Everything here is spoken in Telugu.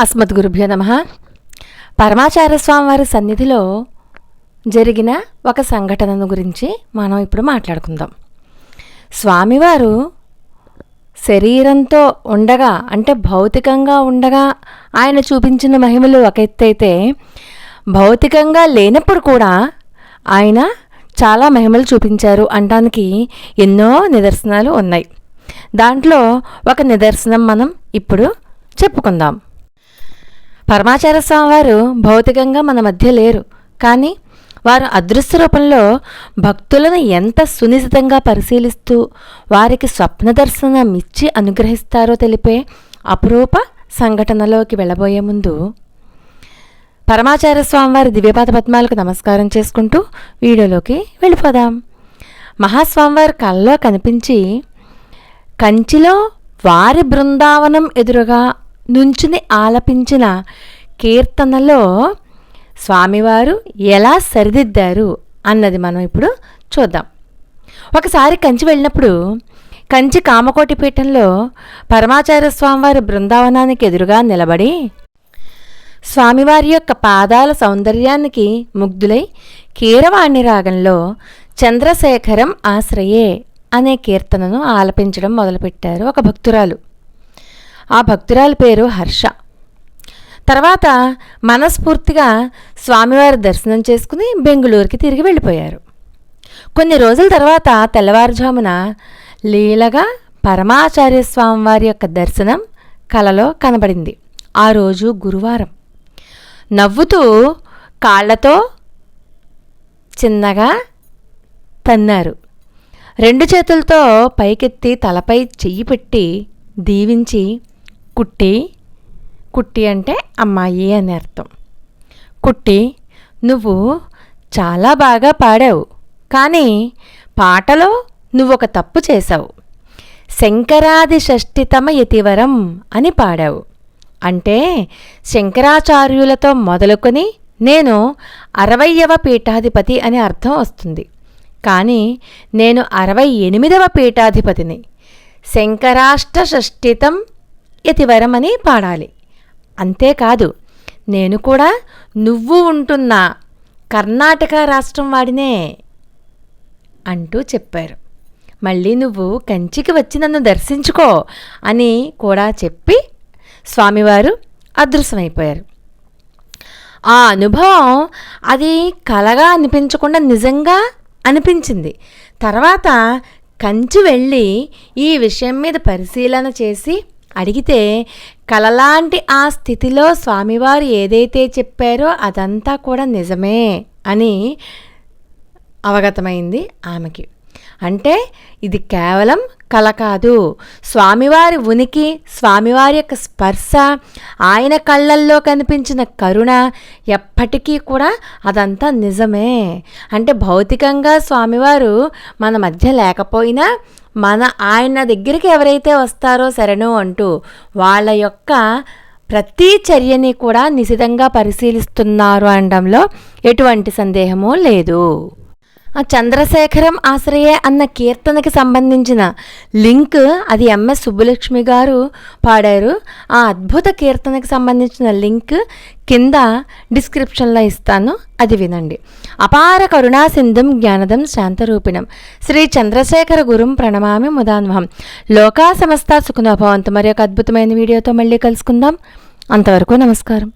అస్మద్గురుభ్యో నమ. పరమాచార్య స్వామి వారి సన్నిధిలో జరిగిన ఒక సంఘటనను గురించి మనం ఇప్పుడు మాట్లాడుకుందాం. స్వామివారు శరీరంతో ఉండగా అంటే భౌతికంగా ఉండగా ఆయన చూపించిన మహిమలు ఒక ఎత్తైతే భౌతికంగా లేనప్పుడు కూడా ఆయన చాలా మహిమలు చూపించారు అనడానికి ఎన్నో నిదర్శనాలు ఉన్నాయి. దాంట్లో ఒక నిదర్శనం మనం ఇప్పుడు చెప్పుకుందాం. పరమాచార్య స్వామి వారు భౌతికంగా మన మధ్య లేరు. కానీ వారు అదృశ్య రూపంలో భక్తులను ఎంత సునిశితంగా పరిశీలిస్తూ వారికి స్వప్న దర్శనం ఇచ్చి అనుగ్రహిస్తారో తెలిపే అపురూప సంఘటనలోకి వెళ్ళబోయే ముందు పరమాచార్య స్వామివారి దివ్యపాద పద్మాలకు నమస్కారం చేసుకుంటూ వీడియోలోకి వెళ్ళిపోదాం. మహాస్వామివారి కళ్ళలో కనిపించి కంచిలో వారి బృందావనం ఎదురుగా నుంచుని ఆలపించిన కీర్తనలో స్వామివారు ఎలా సరిదిద్దారు అన్నది మనం ఇప్పుడు చూద్దాం. ఒకసారి కంచి వెళ్ళినప్పుడు కంచి కామకోటి పీఠంలో పరమాచార్య స్వామివారి బృందావనానికి ఎదురుగా నిలబడి స్వామివారి యొక్క పాదాల సౌందర్యానికి ముగ్ధులై కీరవాణి రాగంలో చంద్రశేఖరం ఆశ్రయే అనే కీర్తనను ఆలపించడం మొదలుపెట్టారు ఒక భక్తురాలు. ఆ భక్తురాలి పేరు హర్ష. తర్వాత మనస్ఫూర్తిగా స్వామివారి దర్శనం చేసుకుని బెంగుళూరుకి తిరిగి వెళ్ళిపోయారు. కొన్ని రోజుల తర్వాత తెల్లవారుజామున లీలగా పరమాచార్య స్వామివారి యొక్క దర్శనం కలలో కనబడింది. ఆ రోజు గురువారం. నవ్వుతూ కాళ్ళతో చిన్నగా తన్నారు. రెండు చేతులతో పైకెత్తి తలపై చెయ్యి పెట్టి దీవించి కుట్టి కుట్టి అంటే అమ్మాయి అని అర్థం. కుట్టి నువ్వు చాలా బాగా పాడావు కానీ పాటలో నువ్వు ఒక తప్పు చేశావు. శంకరాది షష్ఠితమ యతివరం అని పాడావు. అంటే శంకరాచార్యులతో మొదలుకొని నేను అరవయవ పీఠాధిపతి అని అర్థం వస్తుంది. కానీ నేను అరవై ఎనిమిదవ పీఠాధిపతిని. శంకరాష్ట షష్ఠితం యతివరమని పాడాలి. అంతేకాదు నేను కూడా నువ్వు ఉంటున్న కర్ణాటక రాష్ట్రం వాడినే అంటూ చెప్పారు. మళ్ళీ నువ్వు కంచికి వచ్చి నన్ను దర్శించుకో అని కూడా చెప్పి స్వామివారు అదృశ్యమైపోయారు. ఆ అనుభవం అది కలగా అనిపించకుండా నిజంగా అనిపించింది. తర్వాత కంచి వెళ్ళి ఈ విషయం మీద పరిశీలన చేసి అడిగితే కలలాంటి ఆ స్థితిలో స్వామివారు ఏదైతే చెప్పారో అదంతా కూడా నిజమే అని అవగతమైంది ఆమెకి. అంటే ఇది కేవలం కల కాదు. స్వామివారి ఉనికి స్వామివారి యొక్క స్పర్శ ఆయన కళ్ళల్లో కనిపించిన కరుణ ఎప్పటికీ కూడా అదంతా నిజమే. అంటే భౌతికంగా స్వామివారు మన మధ్య లేకపోయినా మన ఆయన దగ్గరికి ఎవరైతే వస్తారో శరణు అంటూ వాళ్ళ యొక్క ప్రతి చర్యని కూడా నిశితంగా పరిశీలిస్తున్నారు అనడంలో ఎటువంటి సందేహమూ లేదు. ఆ చంద్రశేఖరం ఆశ్రయే అన్న కీర్తనకి సంబంధించిన లింక్ అది ఎంఎస్ సుబ్బులక్ష్మి గారు పాడారు. ఆ అద్భుత కీర్తనకి సంబంధించిన లింక్ కింద డిస్క్రిప్షన్లో ఇస్తాను. అది వినండి. అపార కరుణా సింధుం జ్ఞానదం శాంతరూపిణం. శ్రీ చంద్రశేఖర గురుం ప్రణమామి ముదాన్వహం. లోకా సమస్త సుఖనోభవంతు మరి ఒక అద్భుతమైన వీడియోతో మళ్ళీ కలుసుకుందాం. అంతవరకు నమస్కారం.